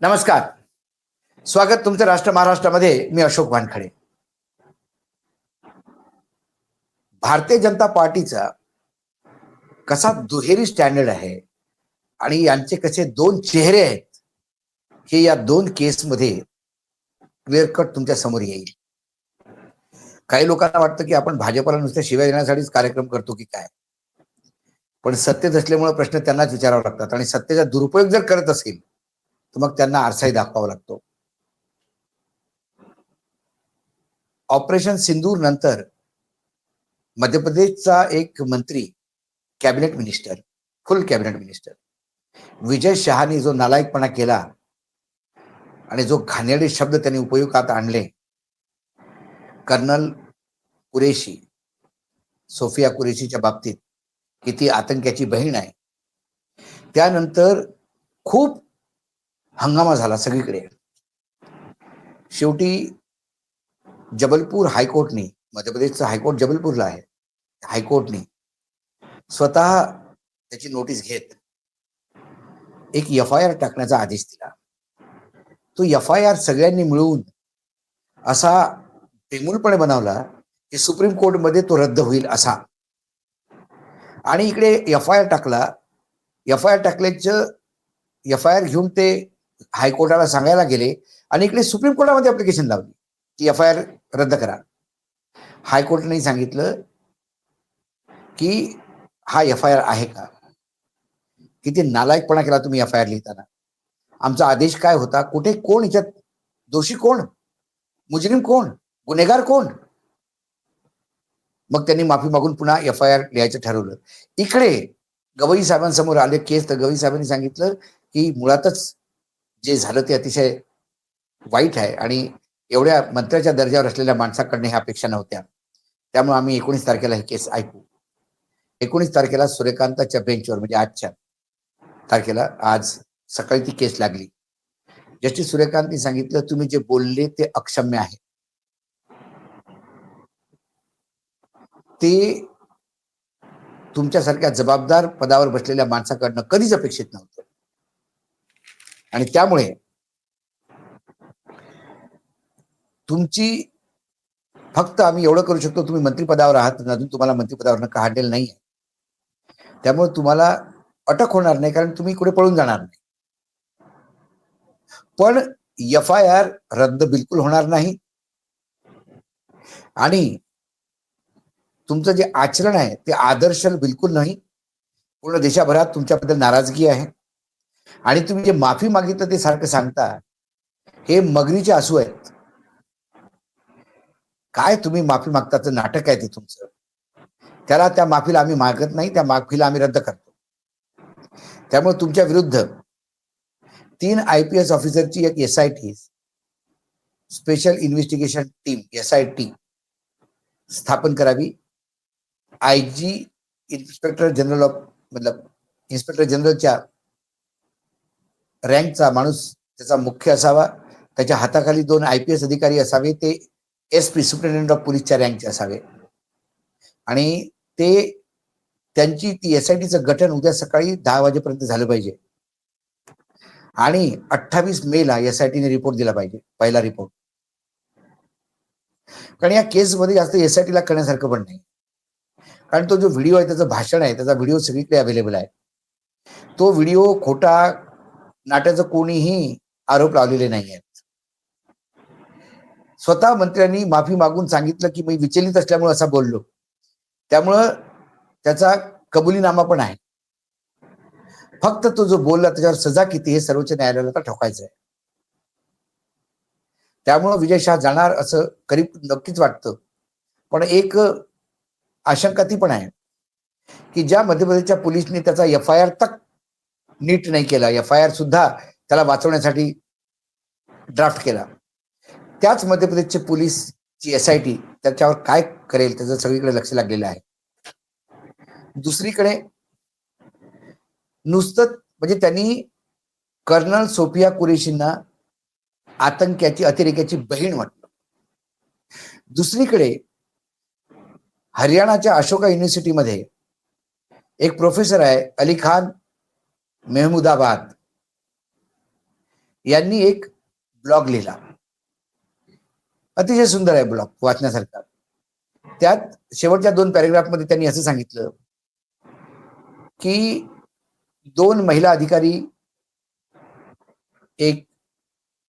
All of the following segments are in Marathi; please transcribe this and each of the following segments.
नमस्कार. स्वागत तुमचं राष्ट्र महाराष्ट्रामध्ये मी अशोक वानखडे. भारतीय जनता पार्टीचा कसा दुहेरी स्टँडर्ड आहे आणि यांचे कसे दोन चेहरे आहेत हे या दोन केसमध्ये क्लिअर कट तुमच्यासमोर येईल. काही लोकांना वाटतं की आपण भाजपला नुसत्या शिवाय देण्यासाठीच कार्यक्रम करतो की काय? पण सत्तेत असल्यामुळे प्रश्न त्यांनाच विचारावे लागतात आणि सत्तेचा दुरुपयोग जर करत असेल तर मग त्यांना आरसाही दाखवावा लागतो. ऑपरेशन सिंदूर नंतर मध्य प्रदेशचा एक मंत्री cabinet minister full cabinet minister Vijay Shahani जो नालायकपणा केला आणि जो घाणेरडे शब्द त्यांनी उपयोगात आणले कर्नल कुरेशी सोफिया कुरेशीच्या बाबतीत किती आतंक्याची बहीण आहे. त्यानंतर खूप हंगामा झाला सगळीकडे. शेवटी जबलपूर हायकोर्टने मध्य प्रदेशचं हायकोर्ट जबलपूरला आहे. हायकोर्टने स्वतः त्याची नोटीस घेत एक एफ आय आर टाकण्याचा आदेश दिला. तो एफ आय आर सगळ्यांनी मिळून असा बेमूलपणे बनवला की सुप्रीम कोर्टमध्ये तो रद्द होईल असा. आणि इकडे एफ आय आर टाकला. एफ आय आर टाकल्याचं एफ आय आर घेऊन ते हायकोर्टाला सांगायला गेले आणि इकडे सुप्रीम कोर्टामध्ये अप्लिकेशन लावली. की एफ आय आर रद्द करा. हायकोर्टने सांगितलं की हा एफ आय आर आहे का? किती नालायकपणा केला तुम्ही एफ आय आर लिहिताना. आमचा आदेश काय होता? कुठे कोण याच्यात? दोषी कोण? मुजरिम कोण? गुन्हेगार कोण? मग त्यांनी माफी मागून पुन्हा एफ आय आर लिहायचं ठरवलं. इकडे गवई साहेबांसमोर आले केस तर गवई साहेबांनी सांगितलं की मुळातच जे झालं ते अतिशय वाईट आहे आणि एवढ्या मंत्र्याच्या दर्जावर असलेल्या माणसाकडनं ह्या अपेक्षा नव्हत्या. त्यामुळे आम्ही एकोणीस तारखेला हे केस ऐकू. एकोणीस तारखेला सूर्यकांताच्या बेंचवर म्हणजे आजच्या तारखेला आज सकाळी ती केस लागली. जस्टिस सूर्यकांतनी सांगितलं तुम्ही जे बोलले ते अक्षम्य आहे. ते तुमच्यासारख्या जबाबदार पदावर बसलेल्या माणसाकडनं कधीच अपेक्षित नव्हतं. आणि त्यामुळे तुमची फक्त आम्ही एवढं करू शकतो तुम्ही मंत्रिपदावर आहात अजून तुम्हाला मंत्रिपदावर काढलेलं नाही त्यामुळे तुम्हाला अटक होणार नाही कारण तुम्ही कुठे पळून जाणार नाही. पण एफ आय आर रद्द बिलकुल होणार नाही. आणि तुमचं जे आचरण आहे ते आदर्श बिलकुल नाही. पूर्ण देशाभरात तुमच्याबद्दल नाराजगी आहे. आणि तुम्ही जे माफी मागितलं ते सारखं सांगता हे मगरीचे आसू आहेत. काय तुम्ही माफी मागताचं नाटक आहे ते तुमचं? त्याला त्या माफीला आम्ही मागत नाही त्या माफीला आम्ही रद्द करतो. त्यामुळे तुमच्या विरुद्ध तीन आय पी एस ऑफिसरची एक S I T special investigation team S I T स्थापन करावी. I G inspector general of मतलब इन्स्पेक्टर जनरलच्या रँकचा माणूस त्याचा मुख्य असावा. त्याच्या हाताखाली दोन आय पी एस अधिकारी असावे ते एस पी सुप्रिटेंडेंट ऑफ पोलीसच्या रँकचे असावे. आणि ते त्यांची ती एस आय टीचं गठन उद्या सकाळी दहा वाजेपर्यंत झालं पाहिजे. आणि अठ्ठावीस मेला एस आय टीने रिपोर्ट दिला पाहिजे पहिला रिपोर्ट कारण या केसमध्ये जास्त एस आय टीला करण्यासारखं पण नाही. कारण तो जो व्हिडिओ आहे त्याचं भाषण आहे त्याचा व्हिडिओ सगळीकडे अवेलेबल आहे. तो व्हिडिओ खोटा नाट्याचं कोणीही आरोप लावलेले नाही आहेत स्वतः मंत्र्यांनी माफी मागून सांगितलं की मी विचलित असल्यामुळे असा बोललो. त्यामुळं त्याचा कबुलीनामा पण आहे. फक्त तो जो बोलला त्याच्यावर सजा किती हे सर्वोच्च न्यायालयाला ठोकायचं आहे त्यामुळं विजय शाह जाणार असं करीब नक्कीच वाटतं. पण एक आशंका ती पण आहे की ज्या मध्यप्रदेशच्या पोलिसने त्याचा एफ आय आर तक नीट नाही केला. एफ आय आर सुद्धा त्याला वाचवण्यासाठी ड्राफ्ट केला. त्याच मध्य प्रदेशचे पोलीसची एस आय टी त्याच्यावर काय करेल त्याचं सगळीकडे लक्ष लागलेलं आहे. दुसरीकडे नुसतं म्हणजे त्यांनी कर्नल सोफिया कुरेशींना आतंक्याची अतिरेक्याची बहीण म्हटलं दुसरीकडे हरियाणाच्या अशोका युनिव्हर्सिटीमध्ये एक प्रोफेसर आहे अली खान मेहमुदाबाद. यांनी एक ब्लॉग लिहिला. अतिशय सुंदर आहे ब्लॉग वाचण्यासारखा. त्यात शेवटच्या दोन पॅरेग्राफमध्ये त्यांनी असं सांगितलं की दोन महिला अधिकारी एक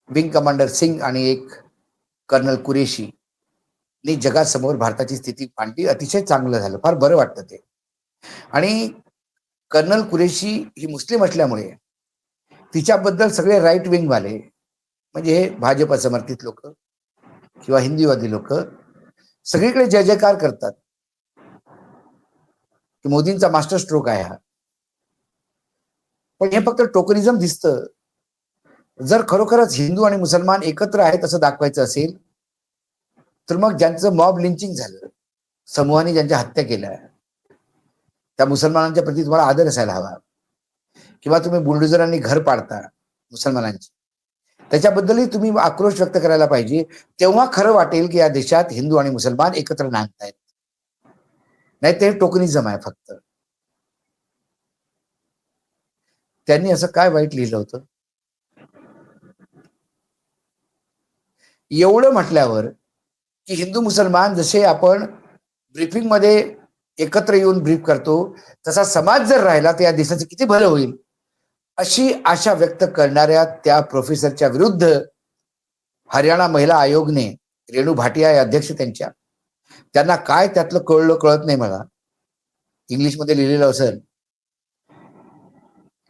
विंग कमांडर सिंग आणि एक कर्नल कुरेशी ने जगासमोर भारताची स्थिती मांडली. अतिशय चांगलं झालं. फार बरं वाटतं ते. आणि कर्नल कुरेशी ही मुस्लिम असल्यामुळे तिच्याबद्दल सगळे राईट विंगवाले म्हणजे हे भाजप समर्थित लोक किंवा हिंदीवादी लोक सगळीकडे जय जयकार करतात. की मोदींचा मास्टर स्ट्रोक आहे हा. पण हे फक्त टोकनिझम दिसतं. जर खरोखरच हिंदू आणि मुसलमान एकत्र आहेत असं दाखवायचं असेल तर मग ज्यांचं मॉब लिंचिंग झालं समूहाने ज्यांच्या हत्या केल्या त्या मुसलमानांच्या प्रती तुम्हाला आदर असायला हवा. किंवा तुम्ही बुलडोझरांनी घर पाडता मुसलमानांची. त्याच्याबद्दलही तुम्ही आक्रोश व्यक्त करायला पाहिजे. तेव्हा खरं वाटेल की या देशात हिंदू आणि मुसलमान एकत्र नांदतायत. नाही ते टोकनिझम आहे फक्त. त्यांनी असं काय वाईट लिहिलं होतं? एवढं म्हटल्यावर की हिंदू मुसलमान जसे आपण ब्रीफिंगमध्ये एकत्र येऊन ब्रीफ करतो. तसा समाज जर राहिला तर या देशाचं किती भलं होईल? अशी आशा व्यक्त करणाऱ्या त्या प्रोफेसरच्या विरुद्ध हरियाणा महिला आयोगने रेणू भाटिया या अध्यक्ष त्यांच्या त्यांना काय त्यातलं कळलं कळत नाही मला. इंग्लिशमध्ये लिहिलेलं असेल.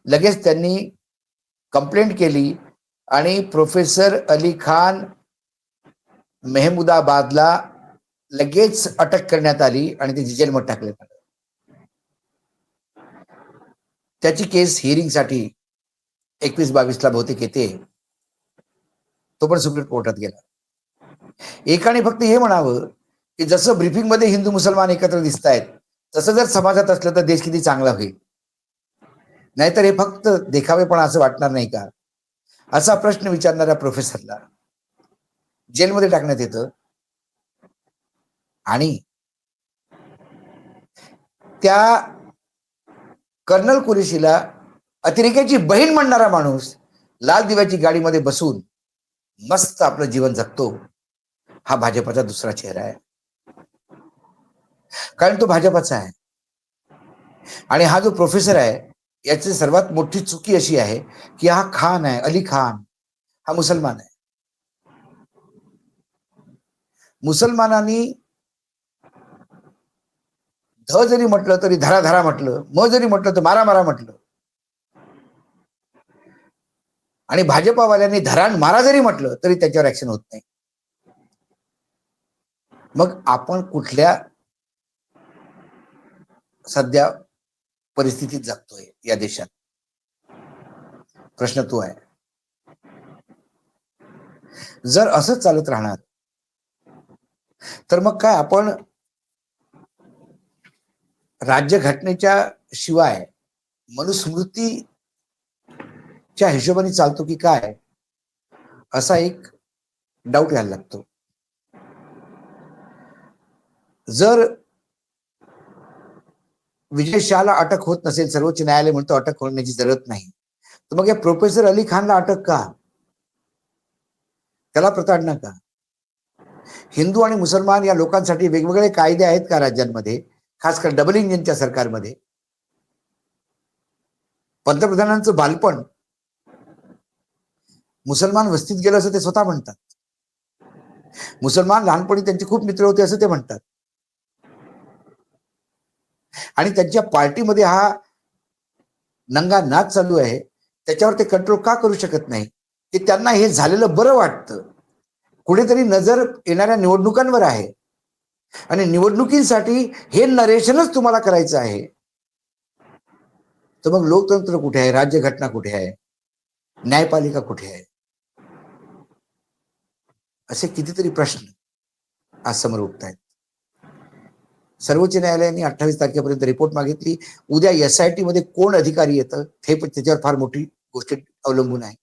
लगेच त्यांनी कंप्लेंट केली आणि प्रोफेसर अली खान मेहमुदाबादला लगेच अटक करण्यात आली आणि ते जेलमध्ये टाकण्यात आलं त्याची केस हिअरिंगसाठी एकवीस बावीसला बहुतेक येते. तो पण सुप्रीम कोर्टात गेला. एकाने फक्त हे म्हणावं की जसं ब्रिफिंगमध्ये हिंदू मुसलमान एकत्र दिसत आहेत तसं जर समाजात असलं तर देश किती चांगला होईल? नाहीतर हे फक्त देखावेपणा असं वाटणार नाही का? असा प्रश्न विचारणाऱ्या प्रोफेसरला जेलमध्ये टाकण्यात येतं. आणि त्या कर्नल कुरेशीला अतिरेक्याची बहीण म्हणणारा माणूस लाल दिव्याची गाडीमध्ये बसून मस्त आपलं जीवन जगतो हा भाजपाचा दुसरा चेहरा आहे. कारण तो भाजपाचा आहे. आणि हा जो प्रोफेसर आहे याची सर्वात मोठी चुकी अशी आहे की हा खान आहे अली खान. हा मुसलमान आहे. मुसलमानांनी ध जरी म्हटलं तरी धरा धरा म्हटलं म जरी म्हटलं तर मारा मारा म्हटलं. आणि भाजपावाल्यांनी धरान मारा जरी म्हटलं तरी त्याच्यावर ऍक्शन होत नाही. मग आपण कुठल्या सध्या परिस्थितीत जगतोय या देशात? प्रश्न तो आहे. जर असंच चालत राहणार तर मग काय आपण राज्यघटनेच्या शिवाय मनुस्मृतीच्या हिशोबाने चालतो की काय असा एक डाऊट यायला लागतो. जर विजय शहाला अटक होत नसेल सर्वोच्च न्यायालय म्हणतो अटक होण्याची जरूरत नाही तर मग या प्रोफेसर अली खानला अटक का? त्याला प्रताडणं का? हिंदू आणि मुसलमान या लोकांसाठी वेगवेगळे कायदे आहेत का राज्यांमध्ये? खास कर डबल इंजिनच्या सरकारमध्ये. पंतप्रधानांचं बालपण मुसलमान वस्तीत गेलं असं ते स्वतः म्हणतात. मुसलमान लहानपणी त्यांचे खूप मित्र होते असं ते म्हणतात. आणि त्यांच्या पार्टीमध्ये हा नंगा नाच चालू आहे. त्याच्यावर ते कंट्रोल का करू शकत नाही? ते त्यांना हे झालेलं बरं वाटतं. कुठेतरी नजर येणाऱ्या निवडणुकांवर आहे. आणि निवडणुकीसाठी हे नरेशनच तुम्हाला करायचं आहे. तर मग लोकतंत्र कुठे आहे? राज्यघटना कुठे आहे? न्यायपालिका कुठे आहे? असे कितीतरी प्रश्न आज समोर उठत आहेत सर्वोच्च न्यायालयाने अठ्ठावीस तारखेपर्यंत रिपोर्ट मागितली. उद्या एस आय टी मध्ये कोण अधिकारी येतं? हे पण त्याच्यावर फार मोठी गोष्ट अवलंबून आहे.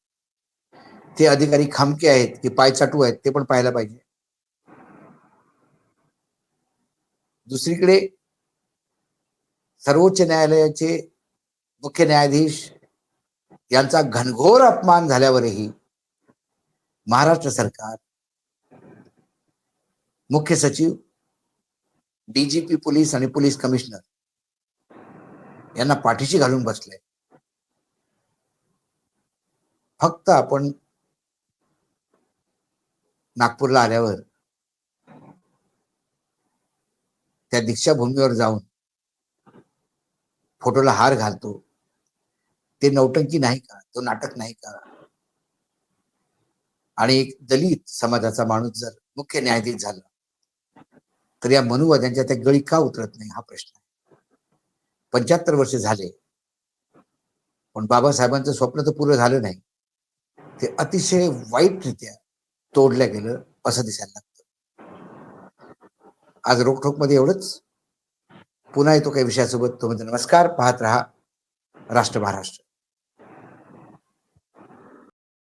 ते अधिकारी खामके आहेत की पायचाटू आहेत ते पण पाहायला पाहिजे. दुसरीकडे सर्वोच्च न्यायालयाचे मुख्य न्यायाधीश यांचा घनघोर अपमान झाल्यावरही महाराष्ट्र सरकार मुख्य सचिव डीजीपी पोलीस आणि पोलीस कमिशनर यांना पाठीशी घालून बसले. फक्त आपण नागपूरला आल्यावर त्या दीक्षाभूमीवर जाऊन फोटोला हार घालतो. ते नौटंकी नाही का? तो नाटक नाही का? आणि एक दलित समाजाचा माणूस जर मुख्य न्यायाधीश झाला तर या मनुवाद्यांच्या त्या गळी का उतरत नाही? हा प्रश्न आहे. पंच्याहत्तर वर्ष झाले. पण बाबासाहेबांचं स्वप्न तर पूर्ण झालं नाही. ते अतिशय वाईटरित्या तोडलं गेलं असं दिसायला लागतं आज रोखोकमध्ये एवढंच. पुन्हा येतो काही विषयासोबत. तो म्हणजे नमस्कार. पाहत रहा. राष्ट्र महाराष्ट्र.